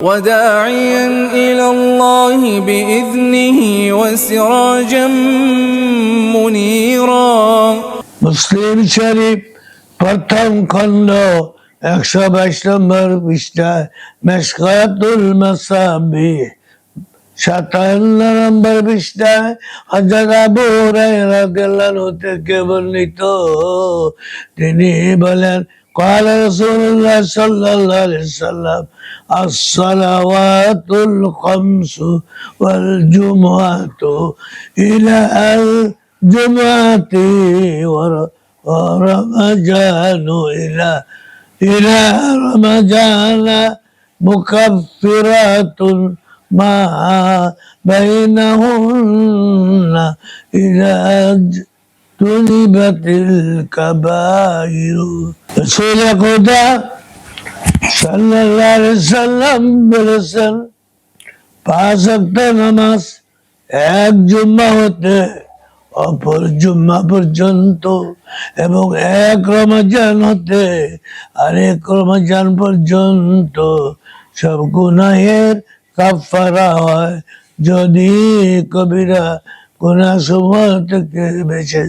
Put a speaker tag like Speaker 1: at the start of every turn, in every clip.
Speaker 1: وداعيا إلى الله بإذنه وسراجا منيرا
Speaker 2: মুসলিম শরীফ প্রথম খণ্ড একশো বাইশ নম্বর পৃষ্ঠায় মেশকাতুল মাসাবি সাতান্ন নম্বর পৃষ্ঠায় হযরত আবু হুরায়রা রাদিয়াল্লাহু থেকে বর্ণিত তিনি বলেন قال رسول الله صلى الله عليه وسلم الصلوات الخمس والجمعة إلى الجمعة ور- ورمضان إلى إلى رمضان مكفرات ما بينهن إذا اجتنبت الكبائر. রসুলের খোদা, সাল্লাল্লাহু সাল্লাম বলেছেন, পাঁচ একটা নামাজ এক জুম্মা হতে অপর জুম্মা পর্যন্ত এবং এক রমাজান হতে আরেক রমাজান পর্যন্ত সব গুনাহের কাফারা হয়। যদি কবিরা গুনাহ সমূহ থেকে বেঁচে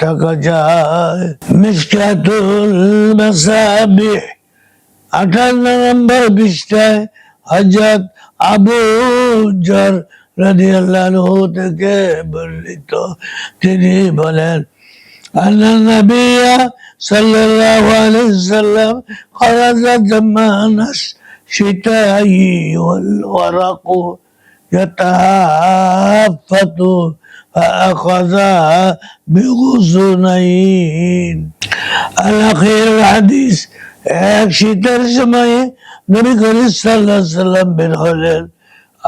Speaker 2: থাকা যায় মিসকাতুল মাসাবিহ আঠান্ন নম্বর পৃষ্ঠায় হজরত আবু জর রাদিয়াল্লাহু থেকে বর্ণিত তিনি বলেন أن النبي صلى الله عليه وسلم خرج زمان الشتاء والورق يتهافت فأخذ بغصنين الأخير الحديث এক শীতের সময়ে নবী করিম সাল্লাহ সাল্লাম বের হলেন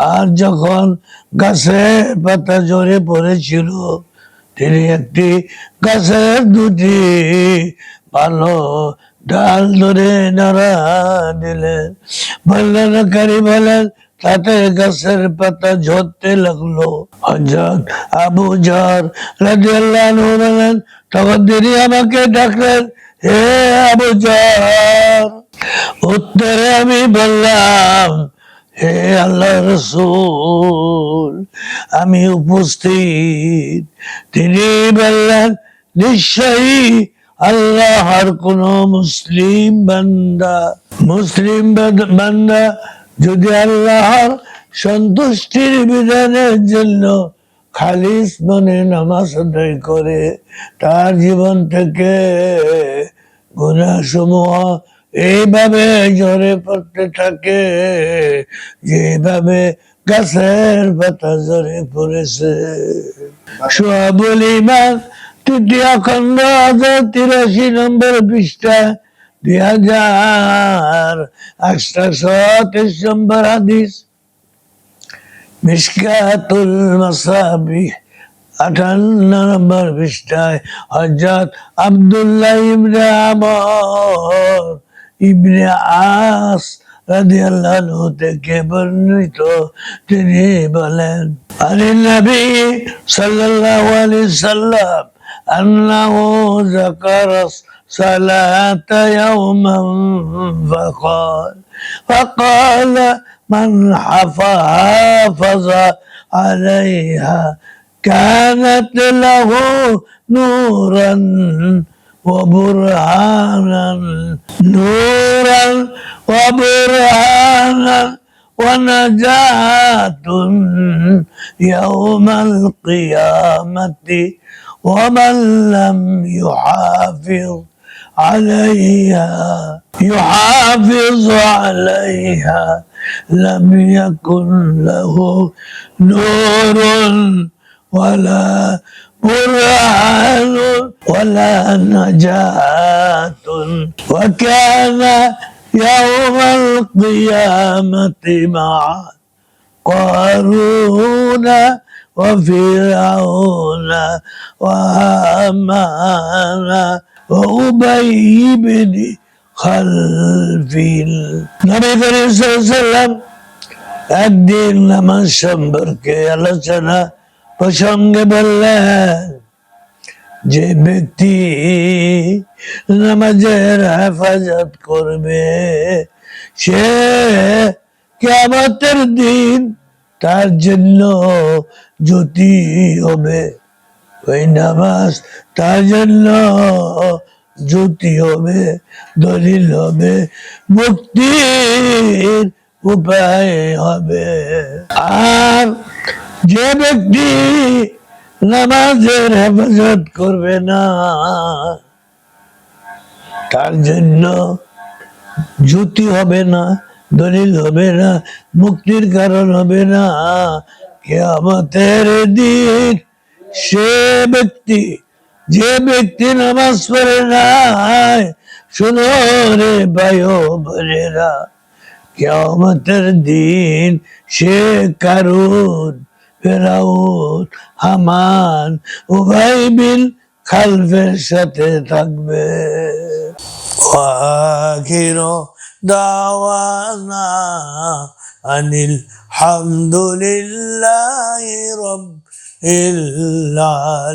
Speaker 2: আর যখন গাছে পাতা জোরে পড়েছিল তিনি একটি গাছের দুটি ভালো ডাল ধরে নাড়া দিলেন বর্ণনাকারী বলেন তাতে গাছের পাতা ঝরতে লাগল। হজরত আবু বলেন তখন তিনি আমাকে ডাকলেন, হে আবু জর, উত্তরে আমি বললাম, হে আল্লাহ রসুল, আমি উপস্থিত। তিনি বললেন, নিশ্চয়ই আল্লাহর কোন মুসলিম বান্দা মুসলিম বান্দা যদি আল্লাহর সন্তুষ্টির বিধানের জন্য খালিস মনে নামাজ আদায় করে, তার জীবন থেকে গুণাসমূহ এইভাবে ঝরে পড়তে থাকে, যেভাবে গাছের পাতা ঝরে পড়েছে। সোহাবুল ইমান তৃতীয় খণ্ড তিরাশি নম্বর পৃষ্ঠা। দুই হাজার আটশো তেইশ নম্বর হাদিস মিসকাতুল মাসাবি আটান্ন নম্বর পৃষ্ঠায় হজরত আব্দুল্লাহ ইবনে আমর ইবনে আস রাদিয়াল্লাহু থেকে বর্ণিত তিনি বলেন আলী নবী সাল্লাল্লাহু আলাইহি সাল্লাম أنه ذكر صلاة يوما فقال فقال من حافظ عليها كانت له نورا وبرهانا نورا وبرهانا ونجاة يوم القيامة ومن لم يحافظ عليها يحافظ عليها. لم يكن له نور ولا برهان ولا نجاة. وكان يوم القيامة مع قارون وفرعون وهامان. وأبي بن خلف النبي كريم صلى الله عليه وسلم একদিন নামাজ সম্পর্কে আলোচনা প্রসঙ্গে বললেন যে ব্যক্তি নামাজের হেফাজত করবে সে কেমতের দিন তার জন্য জ্যোতি হবে ওই নামাজ তার জন্য জ্যোতি হবে, দলিল হবে, মুক্তির উপায় হবে। আর যে ব্যক্তি নামাজের হেফাজত করবে না, তার জন্য জ্যোতি হবে না, দলিল হবে না, মুক্তির কারণ হবে না। কেয়ামতের দিন সে ব্যক্তি, যে ব্যক্তি নামাজ পড়ে নাই, শুনো রে ভাই বোনেরা কেমতের দিন সে কারুন, ফেরাউন, হামান উভয় বিন খালফের সাথে থাকবে। আখির দাওয়ানা আনিল হামদুলিল্লাহ রব العالمين